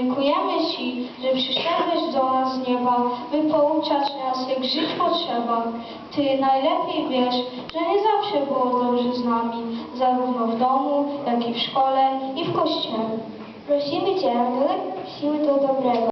Dziękujemy Ci, że przyszedłeś do nas z nieba, by pouczać nas, jak żyć potrzeba. Ty najlepiej wiesz, że nie zawsze było dobrze z nami, zarówno w domu, jak i w szkole i w kościele. Prosimy Cię, dodaj siły do dobrego,